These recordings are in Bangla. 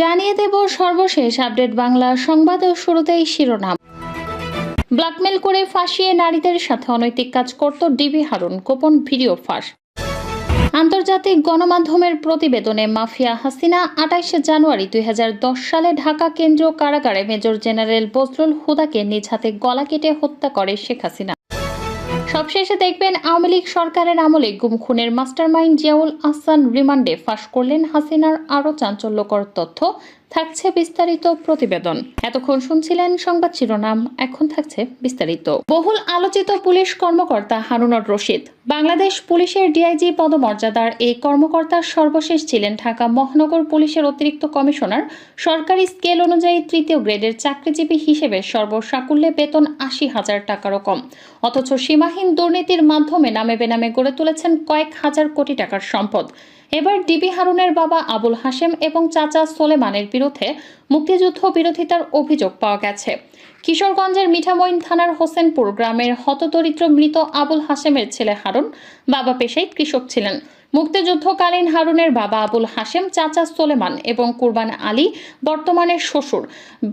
জানিয়ে দেব সর্বশেষ আপডেট বাংলা সংবাদ ও শুরুতেই শিরোনাম। ব্ল্যাকমেল করে ফাঁসিয়ে নারীদের সাথে অনৈতিক কাজ করত ডিবি হারুন, গোপন ভিডিও ফাঁস। আন্তর্জাতিক গণমাধ্যমের প্রতিবেদনে মাফিয়া হাসিনা আঠাইশে জানুয়ারি দুই হাজার দশ সালে ঢাকা কেন্দ্রীয় কারাগারে মেজর জেনারেল বজলুল হুদাকে নিজ হাতে গলা কেটে হত্যা করে শেখ হাসিনা। সবশেষে দেখবেন আওয়ামী লীগ সরকারের আমলে গুম খুনের মাস্টারমাইন্ড জিয়াউল আহসান রিমান্ডে ফাঁস করলেন হাসিনার আরও চাঞ্চল্যকর তথ্য থাকছে বিস্তারিত প্রতিবেদন। এতক্ষণ শুনছিলেন সংবাদ শিরোনাম, এখন থাকছে বিস্তারিত। বহুল আলোচিত পুলিশ কর্মকর্তা হারুনর রশিদ। বাংলাদেশ পুলিশের ডিআইজি পদমর্যাদার এই কর্মকর্তা সর্বশেষ ছিলেন ঢাকা মহানগর পুলিশের অতিরিক্ত কমিশনার। সরকারি স্কেল অনুযায়ী তৃতীয় গ্রেডের চাকরিজীবী হিসেবে সর্বসাকুল্যে বেতন আশি হাজার টাকারও কম। অথচ সীমাহীন দুর্নীতির মাধ্যমে নামে বেনামে গড়ে তুলেছেন কয়েক হাজার কোটি টাকার সম্পদ। এবার ডিবি হারুনের বাবা আবুল হাশেম এবং চাচা সোলেমানের বিরুদ্ধে মুক্তিযুদ্ধ বিরোধিতার অভিযোগ পাওয়া গেছে। কিশোরগঞ্জের মিঠামইন থানার হোসেনপুর গ্রামের হতদরিদ্র মৃত আবুল হাশেমের ছেলে হারুন বাবা পেশায় কৃষক ছিলেন। মুক্তিযুদ্ধকালীন হারুনের বাবা আবুল হাশেম, চাচা সোলেমান এবং কুরবান আলী বর্তমানে শ্বশুর।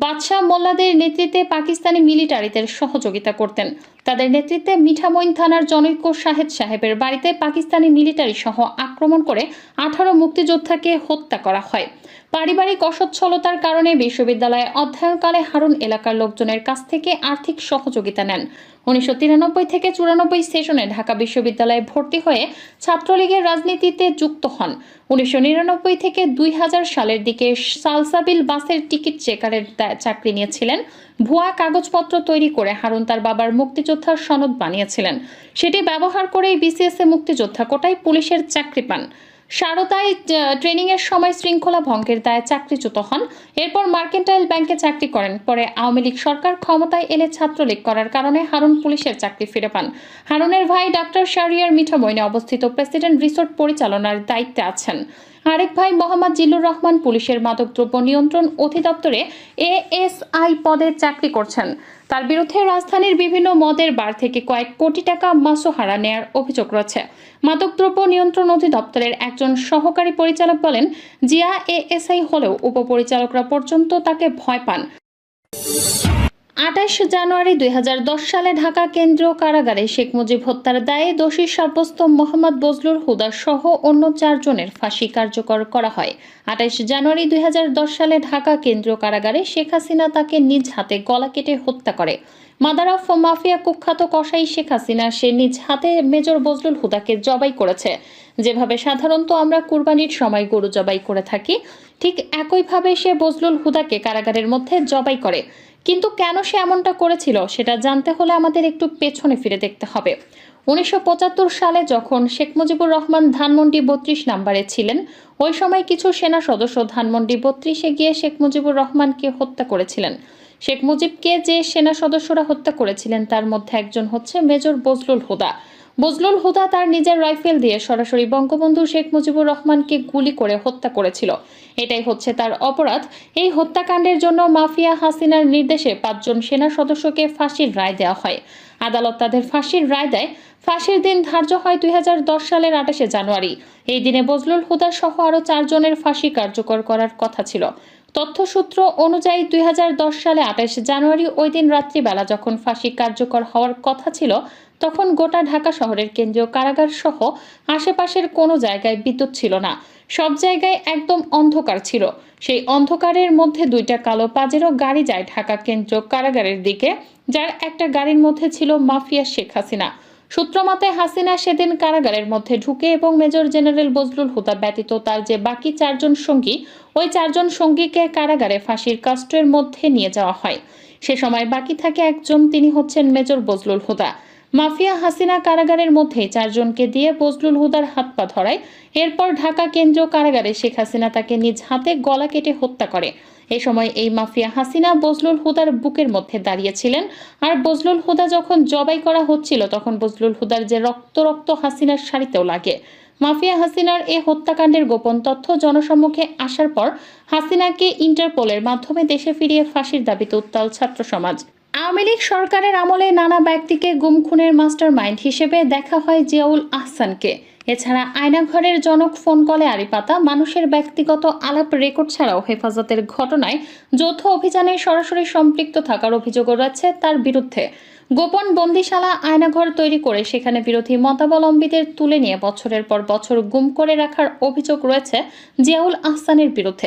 বাদশাহ মোল্লাদের নেতৃত্বে পাকিস্তানি মিলিটারিদের সহযোগিতা করতেন। তাদের নেতৃত্বে মিঠামইন থানার জনৈক্য শাহেদ সাহেবের বাড়িতে পাকিস্তানি মিলিটারি সহ আক্রমণ করে আঠারো মুক্তিযোদ্ধাকে হত্যা করা হয়। পারিবারিক অসচ্ছলতার কারণে বিশ্ববিদ্যালয়ে অধ্যয়নকালে হারুন এলাকার লোকজনের কাছ থেকে আর্থিক সহযোগিতা নেন। উনিশশো তিরানব্বই থেকে চুরানব্বই সেশনে ঢাকা বিশ্ববিদ্যালয়ে ভর্তি হয়ে ছাত্রলীগের রাজনীতিতে যুক্ত হন। উনিশশো নিরানব্বই থেকে দুই হাজার সালের দিকে সালসাবিল বাসের টিকিট চেকারের চাকরি নিয়েছিলেন। ভুয়া কাগজপত্র তৈরি করে হারুন তার বাবার মুক্তিযোদ্ধার সনদ বানিয়েছিলেন। সেটি ব্যবহার করেই বিসিএসএ মুক্তিযোদ্ধা কোটায় পুলিশের চাকরি পান। সারদায় ট্রেনিং এর সময় শৃঙ্খলা ভঙ্গের দায়ে চাকরিচ্যুত হন। এরপর মার্কেন্টাইল ব্যাংকে চাকরি করেন। পরে আওয়ামী লীগ সরকার ক্ষমতায় এলে ছাত্রলীগ করার কারণে হারুন পুলিশের চাকরি ফিরে পান। হারুনের ভাই ডাক্তার শারিয়ার মিঠামইনে অবস্থিত প্রেসিডেন্ট রিসোর্ট পরিচালনার দায়িত্বে আছেন। আরেক ভাই মোহাম্মদ জিল্লুর রহমান পুলিশের মাদকদ্রব্য নিয়ন্ত্রণ অধিদপ্তরে এএসআই পদে চাকরি করছেন। তার বিরুদ্ধে রাজধানীর বিভিন্ন মদের বার থেকে কয়েক কোটি টাকা মাসোহারা নেয়ার অভিযোগ রয়েছে। মাদকদ্রব্য নিয়ন্ত্রণ অধিদপ্তরের একজন সহকারী পরিচালক বলেন, জিয়া এএসআই হলেও উপপরিচালকরা পর্যন্ত তাকে ভয় পান। আঠাশ জানুয়ারি দুই হাজার দশ সালে ঢাকা কেন্দ্রীয় কারাগারে শেখ মুজিব হত্যার দায়ে দোষী সাব্যস্ত মোহাম্মদ বজলুল হুদা সহ অন্য চারজনের ফাঁসি কার্যকর করা হয়। আঠাশ জানুয়ারি দুই হাজার দশ সালে ঢাকা কেন্দ্রীয় কারাগারে শেখ হাসিনা তাকে নিজ হাতে গলা কেটে হত্যা করে। মাদারাফ মাফিয়া কুখ্যাত কসাই শেখ হাসিনা সে নিজ হাতে মেজর বজলুল হুদাকে জবাই করেছে। যেভাবে সাধারণত আমরা কুরবানির সময় গরু জবাই করে থাকি, ঠিক একইভাবে সে বজলুল হুদাকে কারাগারের মধ্যে জবাই করে। কিন্তু কেন সে এমনটা করেছিল সেটা জানতে হলে আমাদের একটু পেছনে ফিরে দেখতে হবে। উনিশশো পঁচাত্তর সালে যখন শেখ মুজিবুর রহমান ধানমন্ডি বত্রিশ নাম্বারে ছিলেন, ওই সময় কিছু সেনা সদস্য ধানমন্ডি বত্রিশে গিয়ে শেখ মুজিবুর রহমানকে হত্যা করেছিলেন। শেখ মুজিবকে যে সেনা সদস্যরা হত্যা করেছিলেন, তার মধ্যে একজন হচ্ছে মেজর বজলুল হুদা। বজলুল হুদা তার নিজের রাইফেল দিয়ে সরাসরি বঙ্গবন্ধু শেখ মুজিবুর রহমানকে গুলি করে হত্যা করেছিল। এটাই হচ্ছে তার অপরাধ। এই হত্যাকাণ্ডের জন্য মাফিয়া হাসিনার নির্দেশে পাঁচজন সেনা সদস্যকে ফাঁসির রায় দেওয়া হয়। আদালত তাদের ফাঁসির রায় দেয়। ফাঁসির দিন ধার্য হয় দুই হাজার দশ সালের আঠাশে জানুয়ারি। এই দিনে বজলুল হুদা সহ আরও চারজনের ফাঁসি কার্যকর করার কথা ছিল। তথ্যসূত্র অনুযায়ী দুই হাজার দশ সালে আঠাশে জানুয়ারি ওই দিন রাত্রিবেলা যখন ফাঁসি কার্যকর হওয়ার কথা ছিল তখন গোটা ঢাকা শহরের কেন্দ্রীয় কারাগার সহ আশেপাশের কোনো জায়গায় বিদ্যুৎ ছিল না। সব জায়গায় একদম অন্ধকার ছিল। সেই অন্ধকারের মধ্যে দুইটা কালো পাজেরও গাড়ি যায় ঢাকা কেন্দ্রীয় কারাগারের দিকে, যার একটা গাড়ির মধ্যে ছিল মাফিয়া শেখ হাসিনা। সূত্রমতে হাসিনা সেদিন কারাগারের মধ্যে ঢুকে এবং মেজর জেনারেল বজলুল হুদা ব্যতীত তার যে বাকি চারজন সঙ্গী, ওই চারজন সঙ্গীকে কারাগারে ফাঁসির কাস্টের মধ্যে নিয়ে যাওয়া হয়। সে সময় বাকি থাকে একজন, তিনি হচ্ছেন মেজর বজলুল হুদা। মাফিয়া হাসিনা কারাগারের মধ্যে চারজনকে দিয়ে বজলুল হুদার হাত পা ধরায়। এরপর ঢাকা কেন্দ্রীয় কারাগারে শেখ হাসিনা তাকে নিজ হাতে গলা কেটে হত্যা করে। এ সময় এই মাফিয়া হাসিনা বজলুল হুদার বুকের মধ্যে দাঁড়িয়েছিলেন। আর বজলুল হুদা যখন জবাই করা হচ্ছিল, তখন বজলুল হুদার যে রক্ত রক্ত হাসিনার শাড়িতেও লাগে। মাফিয়া হাসিনার এ হত্যাকাণ্ডের গোপন তথ্য জনসম্মুখে আসার পর হাসিনাকে ইন্টারপোলের মাধ্যমে দেশে ফিরিয়ে ফাঁসির দাবিতে উত্তাল ছাত্র সমাজ। আওয়ামী লীগ সরকারের আমলে নানা ব্যক্তিকে গুম খুনের মাস্টার মাইন্ড হিসেবে দেখা হয় জিয়াউল আহসানকে। এছাড়া আয়নাঘরের জনক ফোন কলে আড়িপাতা, মানুষের ব্যক্তিগত আলাপ রেকর্ড ছাড়াও হেফাজতের ঘটনায় যৌথ অভিযানে সরাসরি সম্পৃক্ত থাকার অভিযোগও রয়েছে তার বিরুদ্ধে। গোপন বন্দিশালা আয়নাঘর তৈরি করে সেখানে বিরোধী মতাবলম্বীদের তুলে নিয়ে বছরের পর বছর গুম করে রাখার অভিযোগ রয়েছে জিয়াউল আহসানের বিরুদ্ধে।